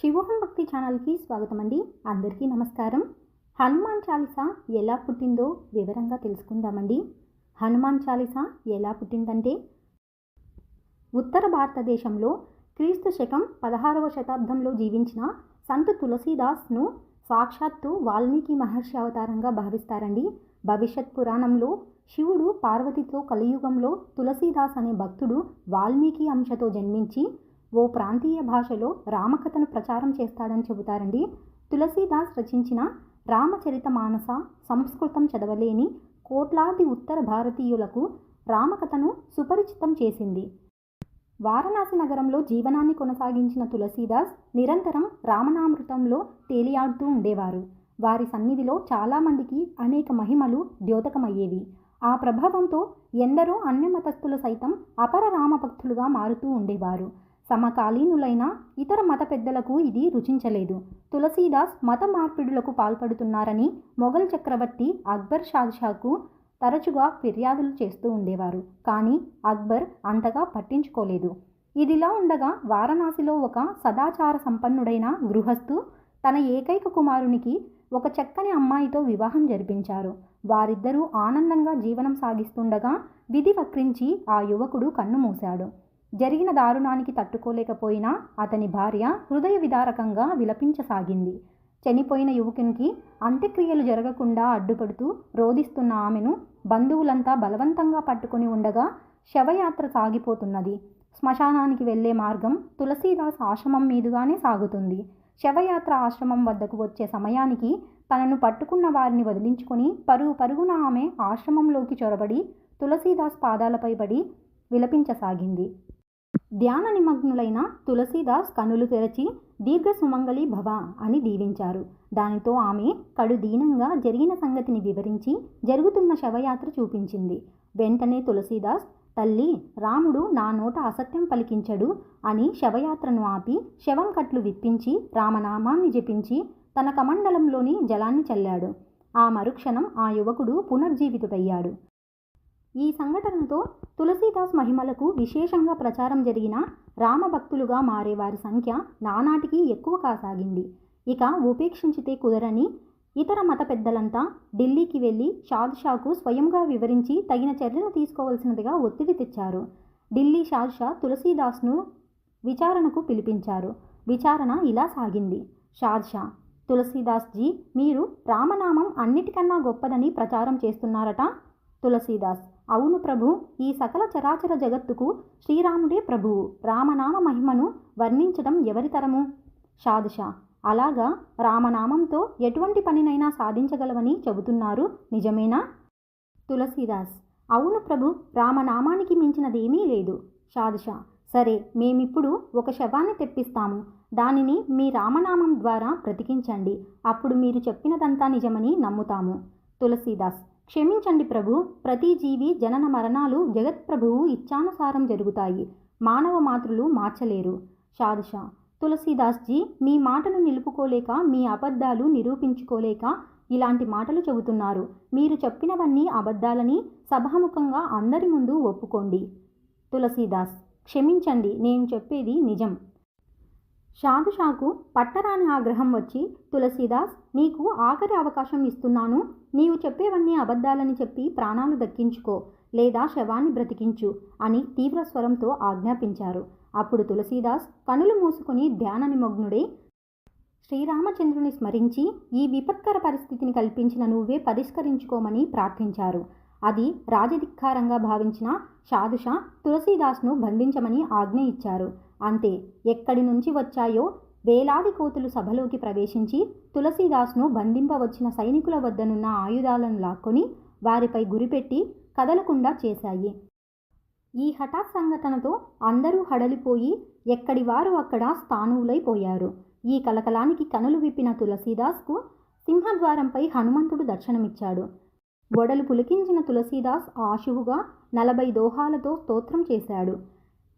శివోహం భక్తి ఛానల్కి స్వాగతం అండి అందరికీ నమస్కారం. హనుమాన్ చాలీసా ఎలా పుట్టిందో వివరంగా తెలుసుకుందామండి. హనుమాన్ చాలీసా ఎలా పుట్టిందంటే ఉత్తర భారతదేశంలో క్రీస్తు శకం పదహారవ శతాబ్దంలో జీవించిన సంత తులసీదాస్ను సాక్షాత్తు వాల్మీకి మహర్షి అవతారంగా భావిస్తారండి. భవిష్యత్ పురాణంలో శివుడు పార్వతితో కలియుగంలో తులసీదాస్ అనే భక్తుడు వాల్మీకి అంశతో జన్మించి ఓ ప్రాంతీయ భాషలో రామకథను ప్రచారం చేస్తాడని చెబుతారండి. తులసీదాస్ రచించిన రామచరిత మానస సంస్కృతం చదవలేని కోట్లాది ఉత్తర భారతీయులకు రామకథను సుపరిచితం చేసింది. వారణాసి నగరంలో జీవనాన్ని కొనసాగించిన తులసీదాస్ నిరంతరం రామనామృతంలో తేలియాడుతూ ఉండేవారు. వారి సన్నిధిలో చాలామందికి అనేక మహిమలు ద్యోతకమయ్యేవి. ఆ ప్రభావంతో ఎందరో అన్యమతస్థులు సైతం అపర రామభక్తులుగా మారుతూ ఉండేవారు. సమకాలీనులైన ఇతర మత పెద్దలకు ఇది రుచించలేదు. తులసీదాస్ మత మార్పిడులకు పాల్పడుతున్నారని మొఘల్ చక్రవర్తి అక్బర్ షాద్షాకు తరచుగా ఫిర్యాదులు చేస్తూ ఉండేవారు. కానీ అక్బర్ అంతగా పట్టించుకోలేదు. ఇదిలా ఉండగా వారణాసిలో ఒక సదాచార సంపన్నుడైన గృహస్థు తన ఏకైక కుమారునికి ఒక చక్కని అమ్మాయితో వివాహం జరిపించారు. వారిద్దరూ ఆనందంగా జీవనం సాగిస్తుండగా విధి వక్రించి ఆ యువకుడు కన్ను మూశాడు. జరిగిన దారుణానికి తట్టుకోలేకపోయినా అతని భార్య హృదయ విదారకంగా విలపించసాగింది. చనిపోయిన యువకునికి అంత్యక్రియలు జరగకుండా అడ్డుపడుతూ రోధిస్తున్న ఆమెను బంధువులంతా బలవంతంగా పట్టుకొని ఉండగా శవయాత్ర సాగిపోతున్నది. శ్మశానానికి వెళ్ళే మార్గం తులసీదాస్ ఆశ్రమం మీదుగానే సాగుతుంది. శవయాత్ర ఆశ్రమం వద్దకు వచ్చే సమయానికి తనను పట్టుకున్న వారిని వదిలించుకొని పరుగు పరుగున ఆమె ఆశ్రమంలోకి చొరబడి తులసీదాస్ పాదాలపై పడి విలపించసాగింది. ధ్యాన నిమగ్నులైన తులసీదాస్ కనులు తెరచి దీర్ఘ సుమంగళి భవ అని దీవించారు. దానితో ఆమె కడు దీనంగా జరిగిన సంగతిని వివరించి జరుగుతున్న శవయాత్ర చూపించింది. వెంటనే తులసీదాస్ తల్లి రాముడు నా నోట అసత్యం పలికించడు అని శవయాత్రను ఆపి శవం కట్లు విప్పించి రామనామాన్ని జపించి తన కమండలంలోని జలాన్ని చల్లాడు. ఆ మరుక్షణం ఆ యువకుడు పునర్జీవితుడయ్యాడు. ఈ సంఘటనతో తులసీదాస్ మహిమలకు విశేషంగా ప్రచారం జరిగిన రామభక్తులుగా మారే వారి సంఖ్య నానాటికి ఎక్కువ కాసాగింది. ఇక ఉపేక్షించితే కుదరని ఇతర మత పెద్దలంతా ఢిల్లీకి వెళ్ళి షాద్షాకు స్వయంగా వివరించి తగిన చర్యలు తీసుకోవాల్సినదిగా ఒత్తిడి తెచ్చారు. ఢిల్లీ షాద్షా తులసీదాస్ను విచారణకు పిలిపించారు. విచారణ ఇలా సాగింది. షాద్షా తులసీదాస్ జీ మీరు రామనామం అన్నిటికన్నా గొప్పదని ప్రచారం చేస్తున్నారట? తులసీదాస్ అవును ప్రభు ఈ సకల చరాచర జగత్తుకు శ్రీరాముడే ప్రభువు. రామనామ మహిమను వర్ణించడం ఎవరితరము షాదుషా. అలాగా రామనామంతో ఎటువంటి పనినైనా సాధించగలవని చెబుతున్నారు నిజమేనా? తులసీదాస్. అవును ప్రభు రామనామానికి మించినదేమీ లేదు. షాదుషా. సరే మేమిప్పుడు ఒక శవాన్ని తెప్పిస్తాము. దానిని మీ రామనామం ద్వారా బ్రతికించండి. అప్పుడు మీరు చెప్పినదంతా నిజమని నమ్ముతాము. తులసీదాస్. క్షమించండి ప్రభు ప్రతి జీవి జనన మరణాలు జగత్ప్రభువు ఇచ్ఛానుసారం జరుగుతాయి. మానవ మాతృలు మార్చలేరు. షాదుషా తులసీదాస్జీ మీ మాటను నిలుపుకోలేక మీ అబద్ధాలు నిరూపించుకోలేక ఇలాంటి మాటలు చెబుతున్నారు. మీరు చెప్పినవన్నీ అబద్ధాలని సభాముఖంగా అందరి ముందు ఒప్పుకోండి. తులసీదాస్ క్షమించండి నేను చెప్పేది నిజం. షాదుషాకు పట్టరాని ఆగ్రహం వచ్చి తులసీదాస్ నీకు ఆఖరి అవకాశం ఇస్తున్నాను. నీవు చెప్పేవన్నీ అబద్ధాలని చెప్పి ప్రాణాలు దక్కించుకో లేదా శవాన్ని బ్రతికించు అని తీవ్ర స్వరంతో ఆజ్ఞాపించారు. అప్పుడు తులసీదాస్ కనులు మూసుకొని ధ్యాన నిమగ్నుడే శ్రీరామచంద్రుని స్మరించి ఈ విపత్కర పరిస్థితిని కల్పించిన నువ్వే పరిష్కరించుకోమని ప్రార్థించారు. అది రాజధిక్కారంగా భావించిన షాదుషా తులసీదాస్ను బంధించమని ఆజ్ఞ ఇచ్చారు. అంతే ఎక్కడి నుంచి వచ్చాయో వేలాది కోతులు సభలోకి ప్రవేశించి తులసీదాస్ను బంధింపవచ్చిన సైనికుల వద్దనున్న ఆయుధాలను లాక్కొని వారిపై గురిపెట్టి కదలకుండా చేశాయి. ఈ హఠాత్ సంఘటనతో అందరూ హడలిపోయి ఎక్కడి వారు అక్కడ స్థానువులైపోయారు ఈ కలకలానికి కనులు విప్పిన తులసీదాస్కు సింహద్వారంపై హనుమంతుడు దర్శనమిచ్చాడు. ఒడలు పులికించిన తులసీదాస్ ఆశువుగా నలభై దోహాలతో స్తోత్రం చేశాడు.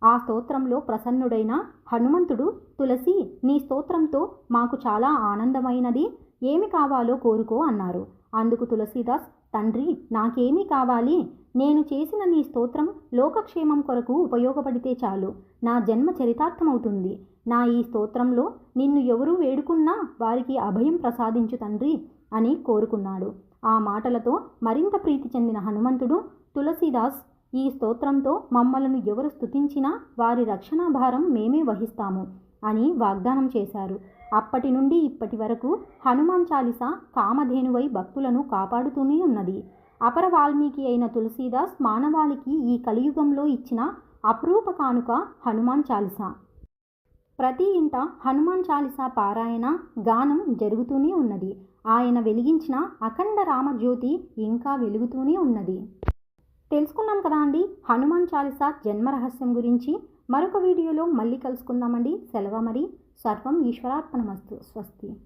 ఆ స్తోత్రంలో ప్రసన్నుడైన హనుమంతుడు తులసి నీ స్తోత్రంతో మాకు చాలా ఆనందమైనది. ఏమి కావాలో కోరుకో అన్నారు. అందుకు తులసీదాస్ తండ్రి నాకేమీ కావాలి? నేను చేసిన నీ స్తోత్రం లోకక్షేమం కొరకు ఉపయోగపడితే చాలు. నా జన్మ చరితార్థమవుతుంది. నా ఈ స్తోత్రంలో నిన్ను ఎవరు వేడుకున్నా వారికి అభయం ప్రసాదించు తండ్రి అని కోరుకున్నాడు. ఆ మాటలతో మరింత ప్రీతి చెందిన హనుమంతుడు తులసీదాస్ ఈ స్తోత్రంతో మమ్మలను ఎవరు స్తుతించినా వారి రక్షణ భారం మేమే వహిస్తాము అని వాగ్దానం చేశారు. అప్పటి నుండి ఇప్పటి వరకు హనుమాన్ చాలీసా కామధేనువై భక్తులను కాపాడుతూనే ఉన్నది. అపర వాల్మీకి అయిన తులసీదాస్ మానవాళికి ఈ కలియుగంలో ఇచ్చిన అపురూప కానుక హనుమాన్ చాలీసా. ప్రతి ఇంట హనుమాన్ చాలీసా పారాయణ గానం జరుగుతూనే ఉన్నది. ఆయన వెలిగించిన అఖండ రామజ్యోతి ఇంకా వెలుగుతూనే ఉన్నది. తెలుసుకున్నాం కదా అండి. హనుమాన్ చాలీసా జన్మ రహస్యం గురించి. మరొక వీడియోలో మళ్ళీ కలుసుకుందామండి. సెలవు మరి. సర్వం ఈశ్వరార్పణమస్తు. స్వస్తి.